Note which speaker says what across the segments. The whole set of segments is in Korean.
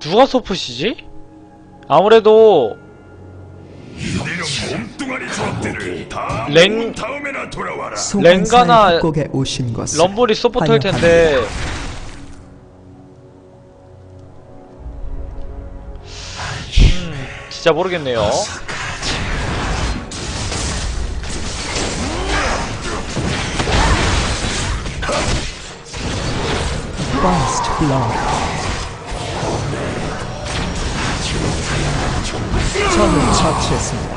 Speaker 1: 누가 서포시지? 아무래도 랭-. 랭가나
Speaker 2: 것을
Speaker 1: 럼블이 서포터일
Speaker 2: 환영합니다.
Speaker 1: 텐데 음, 진짜 모르겠네요.
Speaker 2: First blood. 적을 처치했습니다.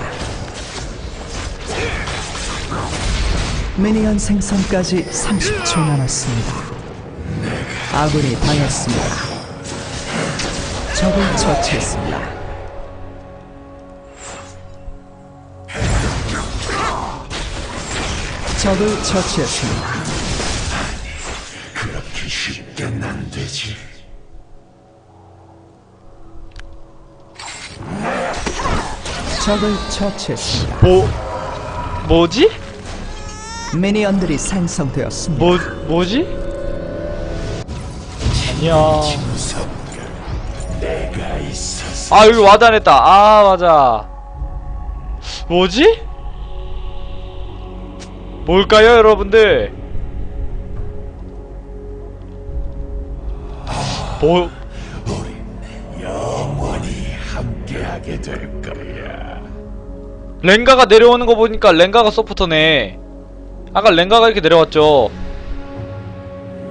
Speaker 2: 미니언 생성까지 30초 남았습니다. 아군이 당했습니다. 적을 처치했습니다. 적을 처치했습니다.
Speaker 3: 그렇게 쉽게는 안 되지.
Speaker 2: 적을 처치했습니다.
Speaker 1: 뭐 뭐지?
Speaker 2: 미니언들이 생성되었습니다.
Speaker 1: 뭐 뭐지? 아니야.
Speaker 3: 내가 있어서
Speaker 1: 아 여기 와다냈다. 아 맞아. 뭐지? 뭘까요, 여러분들? 뭐
Speaker 3: 영원히 함께하게 될.
Speaker 1: 랭가가 내려오는 거 보니까 랭가가 서포터네. 아까 랭가가 이렇게 내려왔죠.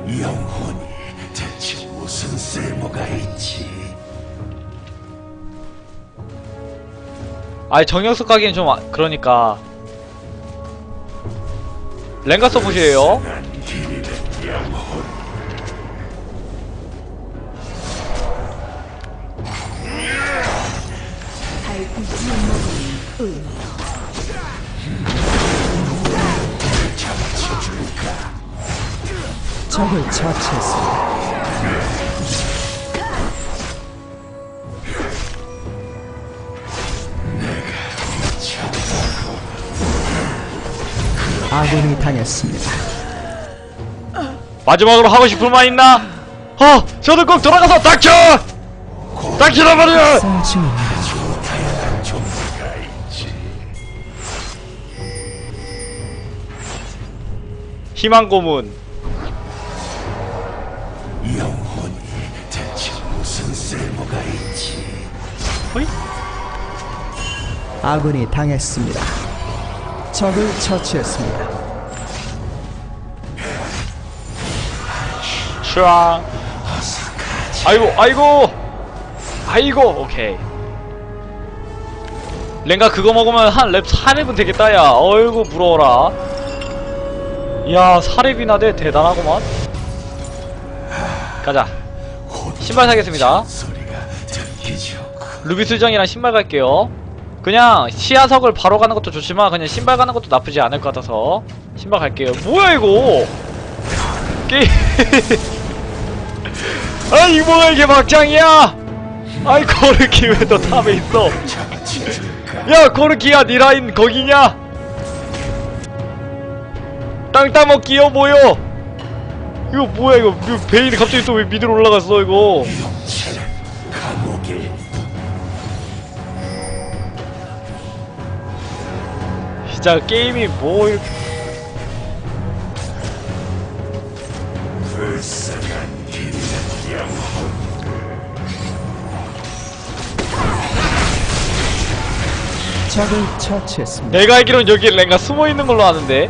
Speaker 3: 영혼이 대체 무슨 쓸모가 있지?
Speaker 1: 아니 정영석 가기엔 좀 아- 그러니까. 랭가 서폿이에요.
Speaker 2: 적을 처치했습니다. 아군이 당했습니다.
Speaker 1: 마지막으로 하고 싶은 말 있나? 어, 저도 꼭 돌아가서 닥쳐! 닥치라 말이야! 희망 고문.
Speaker 3: 영혼이 대체 무슨 쓸모가 있지?
Speaker 1: 호이?
Speaker 2: 아군이 당했습니다. 적을 처치했습니다.
Speaker 1: 슈앙. 아이고, 아이고! 아이고, 오케이. 랭가 그거 먹으면 한 랩 4랩은 되겠다, 야. 어이구, 부러워라. 이야, 4랩이나 돼. 대단하구만. 가자. 신발 사겠습니다. 루비 수정이랑 신발 갈게요. 그냥 시야석을 바로 가는 것도 좋지만 그냥 신발 가는 것도 나쁘지 않을 것 같아서 신발 갈게요. 뭐야 이거? 게임. 아 이거 뭐야 이게 막장이야? 아이 거르키 왜 너 탑에 있어? 야 거르키야 니 라인 거기냐? 땅 따먹기요 뭐요? 이거 뭐야 이거 이거 베인이 갑자기 또 왜 미드로 올라갔어 이거? 진짜 게임이 뭐 이렇게.
Speaker 2: 적을 처치했습니다.
Speaker 1: 내가 알기론 여기 랭가 숨어 있는 걸로 아는데.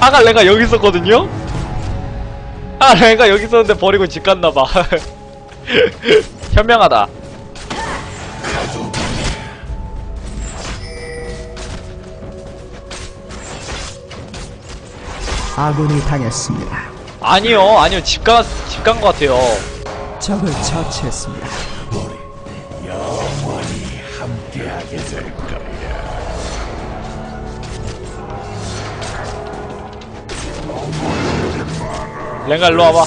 Speaker 1: 아까 랭가 여기 있었거든요. 아 랭가 여기 있었는데 버리고 집 갔나봐. 현명하다.
Speaker 2: 아군이 당했습니다.
Speaker 1: 아니요 아니요 집가집간 것 같아요.
Speaker 2: 적을 처치했습니다.
Speaker 1: 랭가 일로 와봐.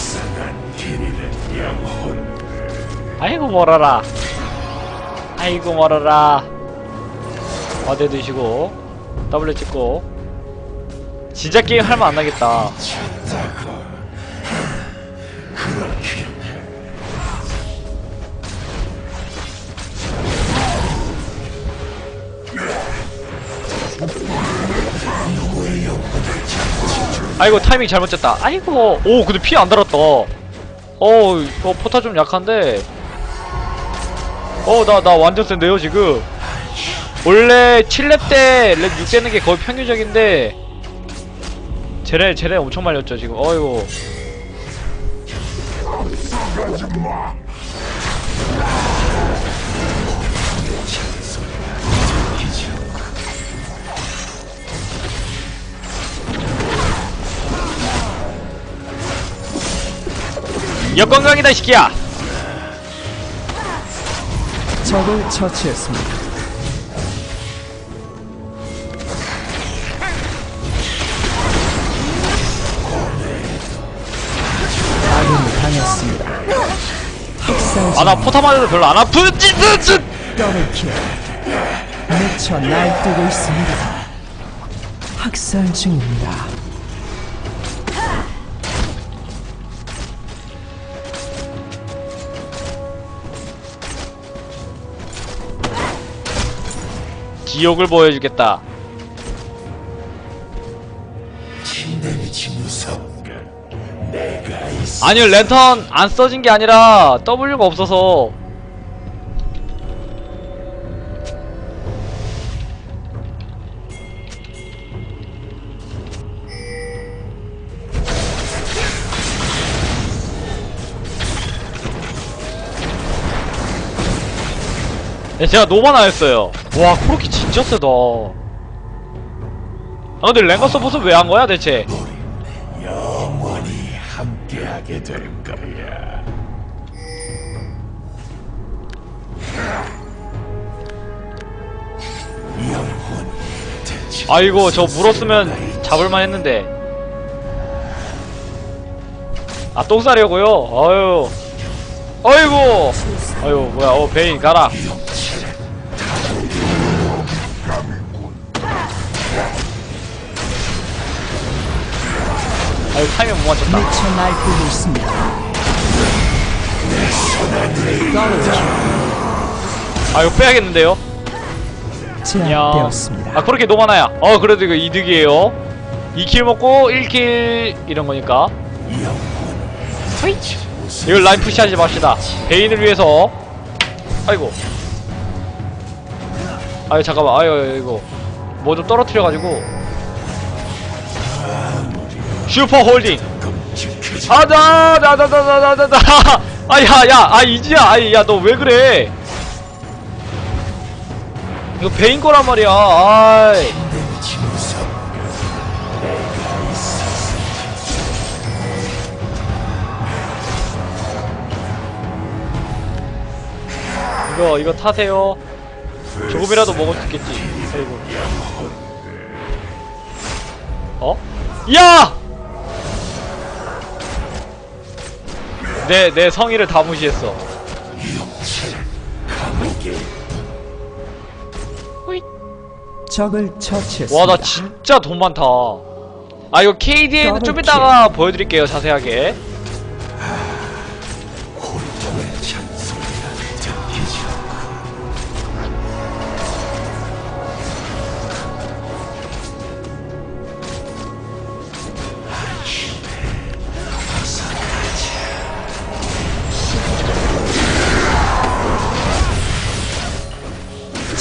Speaker 1: 아이고 멀어라. 아이고 멀어라. 어디 드시고 W 찍고 진짜 게임 할만 안 나겠다. 아이고 타이밍 잘못 쳤다. 아이고 오 근데 피 안 달았다. 어우 이거 포타 좀 약한데. 어나나 완전 센데요 지금? 원래 7렙 때렙 6되는 게 거의 평균적인데 쟤네 쟤네 엄청 말렸죠 지금. 어이구 역건강이다 시키야
Speaker 2: 적을 처치했습니다. 아군이 당했습니다. 학살
Speaker 1: 아나 포타 맞아도 별로 안 아프지 으,
Speaker 2: 더블킬 미쳐 날뛰고 있습니다. 학살 중입니다.
Speaker 1: 지옥을 보여주겠다. 아니요 랜턴 안 써진 게 아니라 W가 없어서 네, 제가 노만 안 했어요. 와 코르키 진짜 세다. 아 근데 랭거 서폿은 왜 한 거야 대체?
Speaker 3: 영원히 함께하게 될 거야.
Speaker 1: 아이고 저 물었으면 잡을만 했는데. 아 똥 싸려고요? 아유. 아이고. 아유 뭐야. 어 베인 가라 아유 타이밍 못 맞췄다.
Speaker 2: 미쳐 날뛰고 있습니다. 더블킬
Speaker 1: 아 이거 빼야겠는데요?
Speaker 2: 제압되었습니다.
Speaker 1: 아 그렇게 너무 많아야. 어 그래도 이거 이득이에요. 2킬 먹고 1킬 이런 거니까. 이걸 라인 푸시하지 맙시다. 베인을 위해서. 아이고. 아유 잠깐만. 아유 이거. 뭐 좀 떨어뜨려가지고 슈퍼 홀딩. 나 아야야 아 이지야 아이 야너 왜 그래? 이거 베인 거란 말이야. 아이. 이거 이거 타세요. 조금이라도 먹을 수 있겠지 아이고 어? 야! 내, 내 성의를 다 무시했어.
Speaker 2: 적을 처치했습니다.
Speaker 1: 와 나 진짜 돈 많다. 아 이거 KDA는 좀 이따가 보여드릴게요 자세하게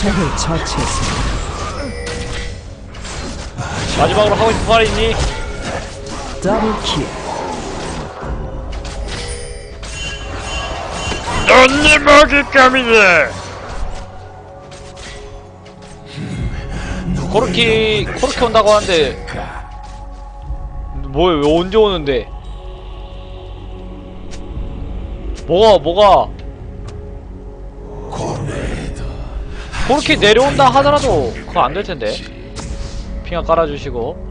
Speaker 2: 적을 처치했습니다.
Speaker 1: 마지막으로 하고 싶은 말 있니?
Speaker 2: 더블 킬.
Speaker 1: 언니 먹잇감이네 코르키 코르키 온다고 하는데 뭐야 왜 언제 오는데? 뭐가 뭐가 코르키 내려온다 하더라도 그거 안 될 텐데. 핑하 깔아주시고.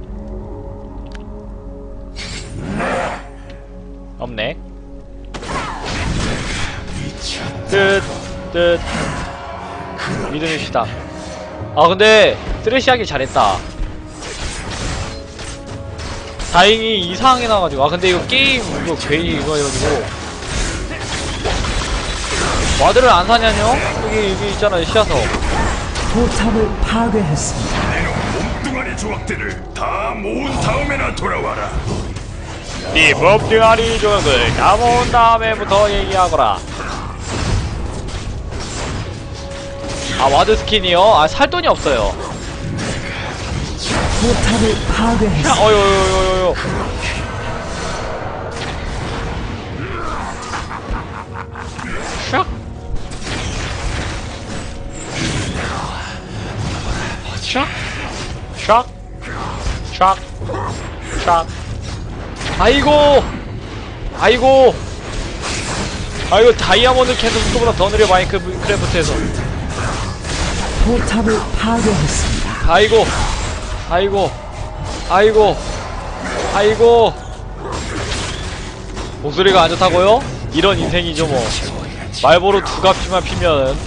Speaker 1: 없네. 뜻 뜻. 믿음입시다. 아 근데 쓰레쉬 하기 잘했다. 다행히 이상하게 나가지고. 아 근데 이거 게임 이거 괜히 이거 해가지고. 와드를 안 사냐뇨? 여기 여기 있잖아 시야서
Speaker 2: 포탑을 파괴했습니다.
Speaker 3: 내 조각들을 다 모은 다음에나 돌아와라.
Speaker 1: 네 법대가리 조각을 다 모은 다음에부터 얘기하거라 아 와드 스킨이요? 아 살 돈이 없어요
Speaker 2: 포탑을 파괴했습니다.
Speaker 1: 어요요요요 샥 샥, 샥, 샥. 아이고, 아이고, 아이고 다이아몬드 캔도 속도보다 더 느려 마인크래프트에서.
Speaker 2: 포탑을 파괴했습니다.
Speaker 1: 아이고, 아이고, 아이고, 아이고. 목소리가 안 좋다고요? 이런 인생이죠 뭐. 말보로 두 값치만 피면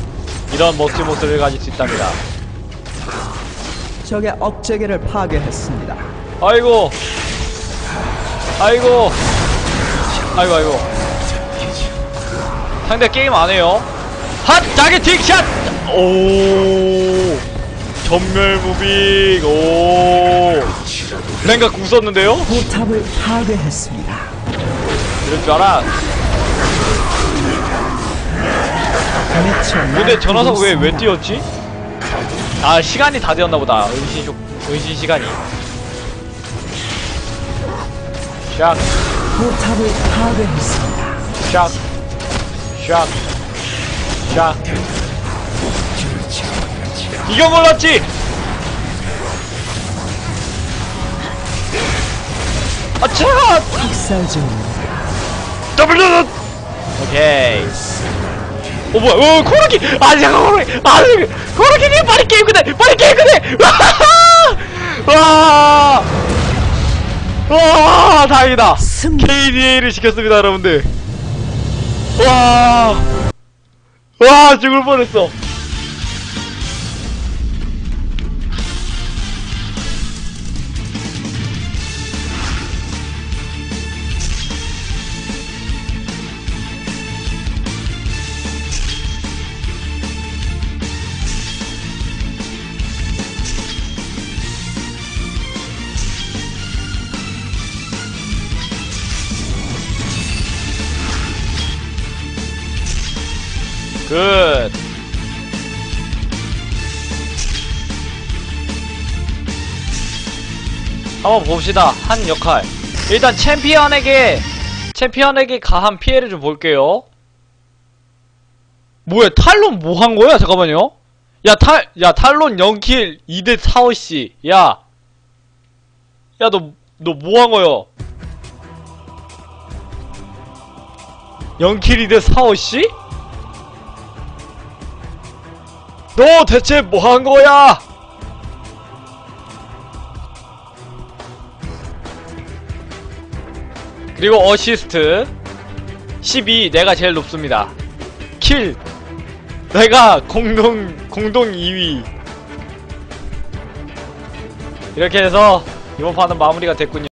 Speaker 1: 이런 멋진 목소리를 가질 수 있답니다.
Speaker 2: 적의 억제기를 파괴했습니다.
Speaker 1: 아이고, 아이고, 아이고, 아이고. 상대 게임 안 해요. 핫! 타겟팅 샷! 오, 전멸 무빙, 오. 랭가 궁 썼는데요?
Speaker 2: 포탑을 파괴했습니다.
Speaker 1: 이럴 줄 알아. 근데 저 녀석 왜, 왜 뛰었지? 아, 시간이 다 되었나 보다. 은신, 효- 은신 시간이. 샥,
Speaker 2: 포탑을 파괴했습니다.
Speaker 1: 샥, 샥, 샥. 이거 몰랐지? 아, 차!
Speaker 2: 학살 중입니다.
Speaker 1: 더블 넛 오케이. 어 뭐야? 어 코르키! 아 잠깐 코르키! 아 코르키님 빨리 게임 끝내! 빨리 게임 끝내! 와! 와! 다행이다. KDA를 시켰습니다, 여러분들. 와! 와 죽을 뻔했어. 한번 봅시다. 한 역할. 일단 챔피언에게 챔피언에게 가한 피해를 좀 볼게요. 뭐야 탈론 뭐 한 거야? 잠깐만요. 야 탈, 야 탈론 0킬 2대 4호씨. 야, 야 너 너 뭐 한 거요? 0킬 2대 4호씨? 너 대체 뭐 한 거야? 그리고 어시스트 12 내가 제일 높습니다. 킬 내가 공동 공동 2위. 이렇게 해서 이번 판은 마무리가 됐군요.